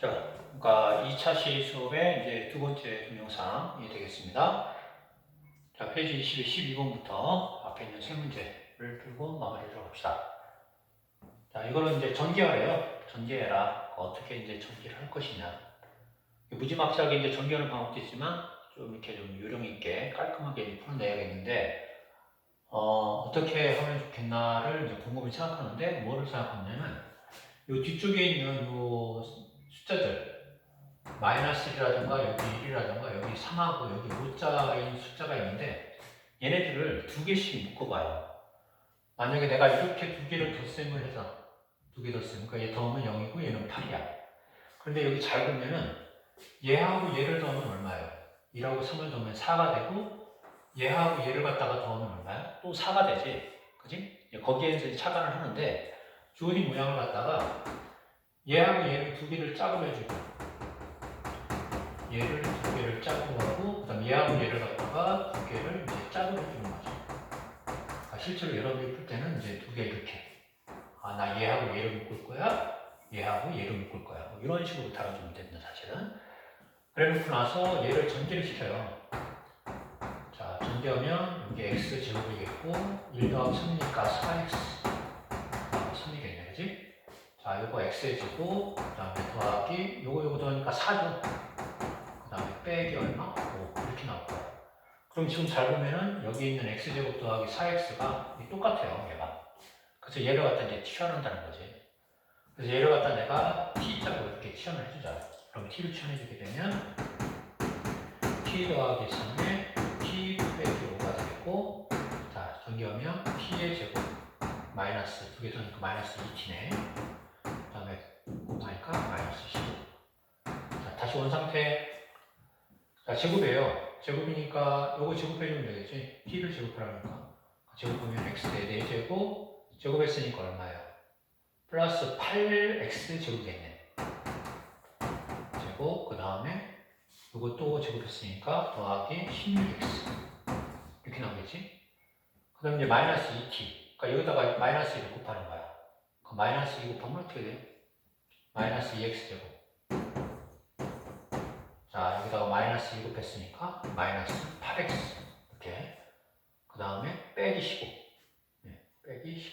자, 그러니까 2차 시 수업의 이제 두 번째 동영상이 되겠습니다. 자, 페이지 22, 12번부터 앞에 있는 세 문제를 풀고 마무리를 합시다. 자, 이거는 이제 전개하래요. 전개해라. 어떻게 이제 전개를 할 것이냐. 무지막지하게 이제 전개하는 방법도 있지만 좀 이렇게 좀 요령 있게 깔끔하게 풀어내야겠는데 어, 어떻게 하면 좋겠나를 이제 곰곰이 생각하는데 뭐를 생각하냐면 요 뒤쪽에 있는 요 숫자들 마이너스 1이라든가 여기 1이라든가 여기 3하고 여기 5자인 숫자가 있는데 얘네들을 두 개씩 묶어봐요. 만약에 내가 이렇게 두 개를 덧셈을 해서 두 개 덧셈, 그러니까 얘 더하면 0이고 얘는 8이야. 그런데 여기 잘 보면은 얘하고 얘를 더하면 얼마예요? 1하고 3을 더하면 4가 되고 얘하고 얘를 갖다가 더하면 얼마야? 또 4가 되지. 그지? 거기에서 차관을 하는데 주어진 모양을 갖다가 얘하고 얘를 두 개를 짝을 해주고 얘를 두 개를 짝으로 하고 그다음 얘하고 얘를 갖다가 두 개를 이제 짝으로 해주는 거죠. 아, 실제로 여러분이 풀 때는 이제 두 개 이렇게. 아 나 얘하고 얘를 묶을 거야? 얘하고 얘를 묶을 거야? 뭐 이런 식으로 다뤄주면 됩니다 사실은. 그래놓고 나서 얘를 전개를 시켜요. 자 전개하면 여기 x 제곱이겠고 1 더하기 3이니까 4x 3이겠네 그지? 자 요거 x의 제곱 그 다음에 더하기 요거 요거 더하니까 4죠 그 다음에 빼기 얼마? 5 이렇게 나올 거야 그럼 지금 잘 보면은 여기 있는 x제곱 더하기 4x가 똑같아요 얘가. 그래서 얘를 갖다 이제 치환한다는 거지. 그래서 얘를 갖다 내가 t자로 이렇게 치환을 해주자. 그럼 t를 치환해주게 되면 t 더하기 3에 t 빼기 5가 되겠고 자 전개하면 t의 제곱 마이너스 두개 더니까 마이너스 2t네. 그 다음에 곱하니까 마이너스 15 자, 다시 원 상태. 자 제곱이에요. 제곱이니까 요거 제곱해주면 되겠지? T를 제곱하라니까. 제곱하면 x 대 4제곱 제곱했으니까 얼마예요? 플러스 8x 제곱이겠네. 제곱 그 다음에 또 제곱했으니까 더하기 16x 이렇게 나오겠지? 그 다음에 이제 마이너스 2t 그러니까 여기다가 마이너스 1을 곱하는 거야. 그 마이너스 2 곱하면 어떻게 돼요? 마이너스 2x 제곱. 자 여기다가 마이너스 2 곱했으니까 마이너스 8x 이렇게. 그 다음에 빼기 15 네, 빼기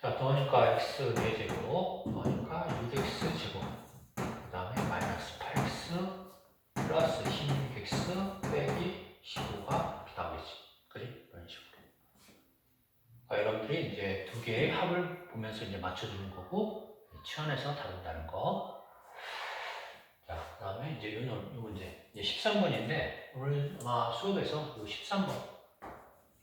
15자 더하니까 x 4제곱 더하니까 6x 제곱 그 다음에 마이너스 8x 플러스 16x 빼기 15가 이렇게 나오겠지 그지? 이런 식으로 그러니까 여러분들이 이제 두 개의 합을 보면서 이제 맞춰주는 거고 치환해서 다룬다는 거. 자, 그 다음에 이제 요, 요 문제. 이제 13번인데, 오늘 아마 수업에서 요 13번.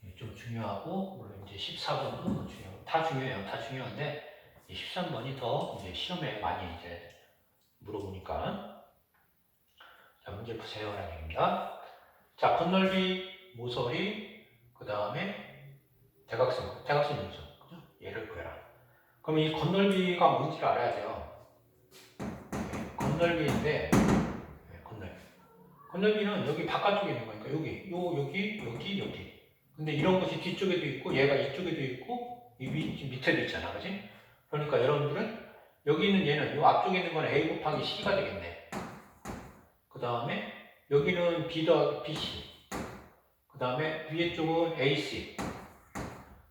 예, 좀 중요하고, 물론 이제 14번도 중요하고, 다 중요해요. 다 중요한데, 이 13번이 더 이제 시험에 많이 이제 물어보니까. 자, 문제 푸세요. 라는 얘기입니다. 자, 건널비, 모서리, 그 다음에 대각선, 대각선 연속. 그럼 이 건널비가 뭔지를 알아야 돼요. 네, 건널비인데, 네, 건널비. 건널비는 여기 바깥쪽에 있는 거니까 여기, 요, 여기, 여기, 여기. 근데 이런 것이 뒤쪽에도 있고, 얘가 이쪽에도 있고, 이 밑, 밑에도 있잖아, 그지? 그러니까 여러분들은 여기 있는 얘는, 요 앞쪽에 있는 건 A 곱하기 C가 되겠네. 그 다음에 여기는 B 더하기 BC. 그 다음에 위에 쪽은 AC.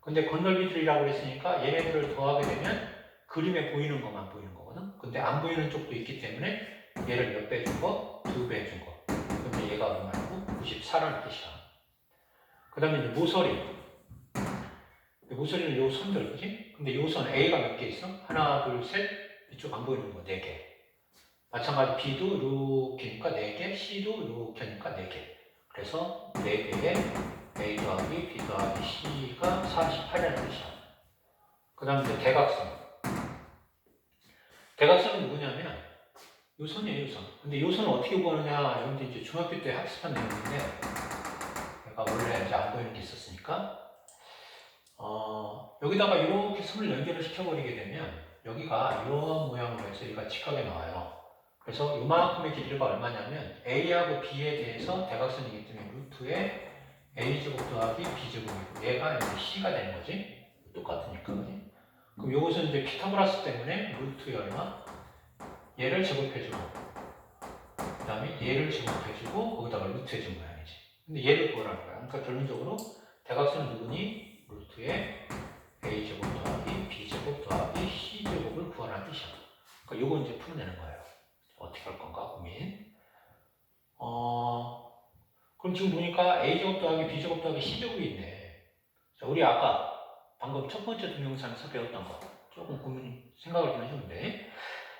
근데 건널비들이라고 했으니까 얘네들을 더하게 되면 그림에 보이는 것만 보이는 거거든. 근데 안 보이는 쪽도 있기 때문에 얘를 몇 배 준 거? 두 배 준 거. 그러면 얘가 얼마고? 94라는 뜻이야. 그 다음에 이제 모서리. 모서리는 요 선들, 그지? 근데 요 선 A가 몇 개 있어? 하나, 둘, 셋. 이쪽 안 보이는 거, 네 개. 마찬가지 B도 이렇게니까 네 개, C도 이렇게니까 네 개. 그래서 네 개에 A 더하기 B 더하기 C가 48이라는 뜻이야. 그 다음에 이제 대각선. 대각선은 누구냐면, 요 선이에요, 요 선. 근데 요 선을 어떻게 구하느냐, 여러분들 이제 중학교 때 학습한 내용인데, 내가 원래 이제 안 보이는 게 있었으니까, 어, 여기다가 이렇게 선을 연결을 시켜버리게 되면, 여기가 이런 모양으로 해서 여기가 직각에 나와요. 그래서 이만큼의 길이가 얼마냐면, A하고 B에 대해서 대각선이기 때문에 루트에 A제곱 더하기 B제곱이고 얘가 이제 C가 되는 거지 똑같으니까 그지? 그럼 이것은 이제 피타고라스 때문에 루트 얼마? 얘를 제곱해주고 그 다음에 얘를 제곱해주고 거기다가 루트 해준 모양이지. 근데 얘를 구하라는 거야. 그러니까 결론적으로 대각선 누구니? 루트의 a제곱 더하기 b제곱 더하기 c제곱을 구하라는 뜻이야. 그러니까 요거 이제 풀어내는 거예요. 어떻게 할 건가 고민. 어, 지금 보니까 a제곱 더하기 b제곱 더하기 c제곱이 있네. 자, 우리 아까 방금 첫 번째 동영상에서 배웠던 거 조금 고민 생각을 좀 해주는데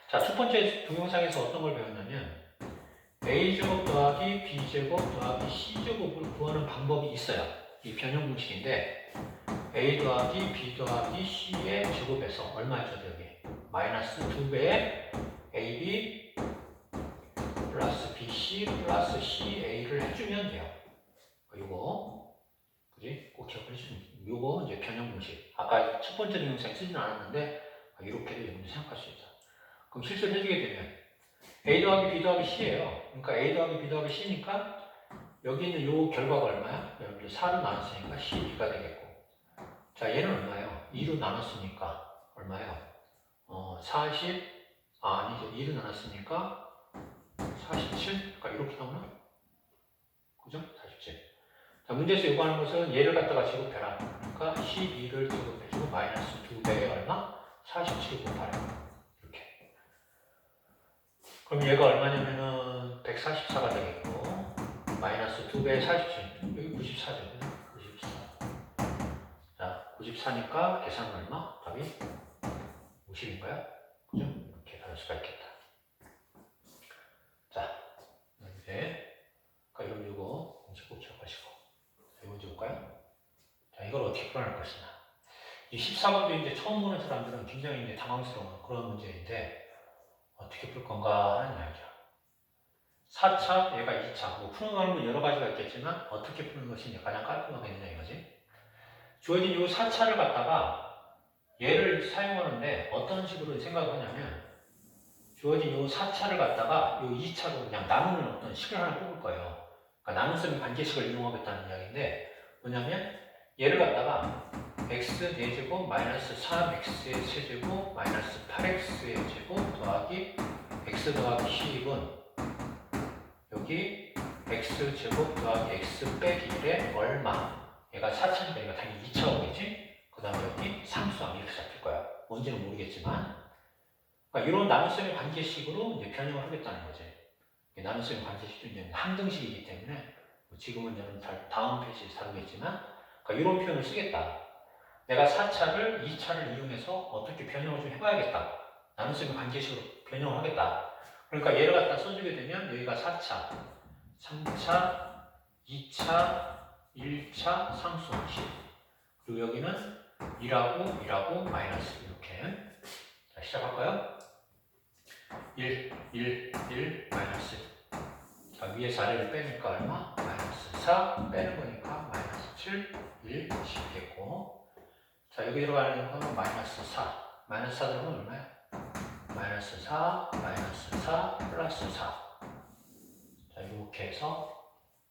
자, 첫 번째 동영상에서 어떤 걸 배웠냐면 a제곱 더하기 b제곱 더하기 c제곱을 구하는 방법이 있어요. 이 변형 공식인데 a 더하기 b 더하기 c의 제곱에서 얼마였죠 여기? 마이너스 2배의 ab 플러스 bc 플러스 ca를 해주면 돼요. 요거 그지? 꼭 기억해 주시면 요거 이제 변형 공식. 아까 첫 번째 동영상에 쓰진 않았는데 아, 이렇게도 여러분들 생각할 수 있다. 그럼 실수를 해주게 되면 a 더하기 b 더하기 c예요. 그러니까 a 더하기 b 더하기 c니까 여기 있는 요 결과가 얼마야? 여러분들 4로 나눴으니까 12가 되겠고 자 얘는 얼마예요? 2로 나눴으니까 얼마예요? 어 40, 아 아니죠 2로 나눴으니까 47? 그러니까 이렇게 나오나? 그죠? 47. 자 문제에서 요구하는 것은 얘를 갖다가 제곱해라. 그러니까 12를 제곱해주고 마이너스 2배에 얼마? 47 곱하래. 이렇게. 그럼 얘가 얼마냐면은 144가 되겠고 마이너스 2배에 47. 여기 94죠. 94. 자, 94니까 계산은 얼마? 답이 50인가요? 그죠? 이렇게 나올 수가 있겠다. 자, 이제 그러니까 이런 이거 공식 꼭 기억하시고 자, 이거 문제 볼까요? 풀어낼 것이냐. 이 14번도 이제 처음 보는 사람들은 굉장히 이제 당황스러운 그런 문제인데 어떻게 풀 건가 하는 이야기죠. 4차, 얘가 2차. 뭐 푸는 방법은 여러 가지가 있겠지만 어떻게 푸는 것이 가장 깔끔하겠느냐 이거지. 주어진 이 4차를 갖다가 얘를 사용하는데 어떤 식으로 생각을 하냐면 주어진 이 4차를 갖다가 이 2차로 그냥 나누는 어떤 식을 하나 뽑을 거예요. 그러니까 나눗셈 관계식을 이용하겠다는 이야기인데 뭐냐면 얘를 갖다가 x 4제곱 마이너스 3x의 세제곱 마이너스 8x의 제곱 더하기 x 더하기 10은 여기 x 제곱 더하기 x 빼기 1에 얼마? 얘가 4차니까 당연히 2차 오겠지? 그 다음에 여기 상수함 이렇게 잡힐 거야. 뭔지는 모르겠지만. 그러니까 이런 나눗셈의 관계식으로 이제 변형을 하겠다는 거지. 이 나눗셈의 관계식도 이제 항등식이기 때문에 뭐 지금은 여러분 다- 다음 페이지에 다루겠지만 그러니까 이런 표현을 쓰겠다 내가 4차를 2차를 이용해서 어떻게 변형을 좀 해봐야겠다 나눗셈의 관계식으로 변형을 하겠다 그러니까 얘를 갖다 써주게 되면 여기가 4차, 3차, 2차, 1차 상수함식. 그리고 여기는 1하고 1하고 마이너스 이렇게. 자, 시작할까요? 1, 1, 1, 마이너스. 자, 위에서 아래를 빼니까 얼마? 마이너스 4. 빼는 거니까 7, 1, 10이겠고. 자, 여기 들어가는 거는 마이너스 4. 마이너스 4 들어가면 얼마야? 마이너스 4, 마이너스 4, 플러스 4. 자, 이렇게 해서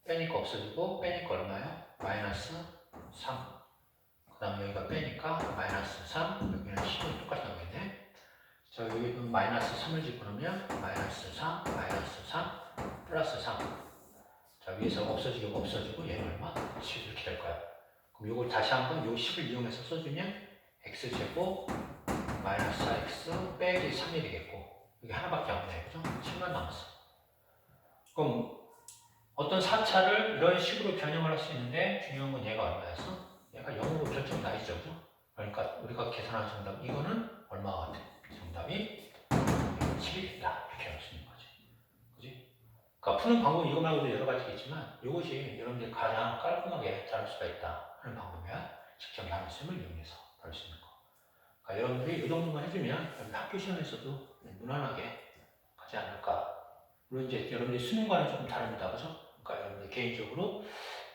빼니까 없어지고 빼니까 얼마요? 마이너스 3. 그 다음에 여기가 빼니까 마이너스 3, 여기는 10이 똑같이 나오겠네. 자, 여기는 마이너스 3을 집어넣으면 마이너스 3, 마이너스 3, 플러스 3. 자, 위에서 없어지고 없어지고 얘는 얼마? 10 이렇게 될 거야. 그럼 이걸 다시 한번 요 10을 이용해서 써주면 x제곱 마이너스 4x 빼기 3이 되겠고 여기 하나밖에 안 돼. 그죠? 7만 남았어. 그럼 어떤 4차를 이런 식으로 변형을 할 수 있는데 중요한 건 얘가 얼마였어? 얘가 0으로 결정 나 있죠. 그죠? 그러니까 우리가 계산한 정답 이거는 얼마가 같아? 정답이 7이 된다. 이렇게 할 수 있는 거지. 그러니까 푸는 방법은 이거 말고도 여러 가지겠지만 이것이 여러분들이 가장 깔끔하게 다룰 수가 있다 하는 방법이야. 직접 나눗셈을 이용해서 다룰 수 있는 거. 그러니까 여러분들이 이 정도만 해주면 학교 시험에서도 무난하게 가지 않을까. 물론 이제 여러분들이 수능과는 조금 다릅니다. 그죠? 그러니까 여러분들 개인적으로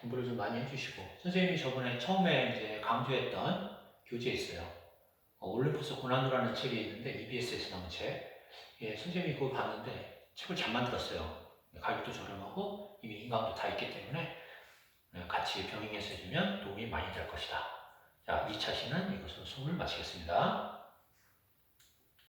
공부를 좀 많이 해주시고 선생님이 저번에 처음에 이제 강조했던 교재 있어요. 어, 올림푸스 고난도라는 책이 있는데 EBS에서 나온 책. 예, 선생님이 그거 봤는데 책을 잘 만들었어요. 가격도 저렴하고 이미 인강도 다 있기 때문에 네, 같이 병행해서 해주면 도움이 많이 될 것이다. 자, 2차 시는 이것으로 수업을 마치겠습니다.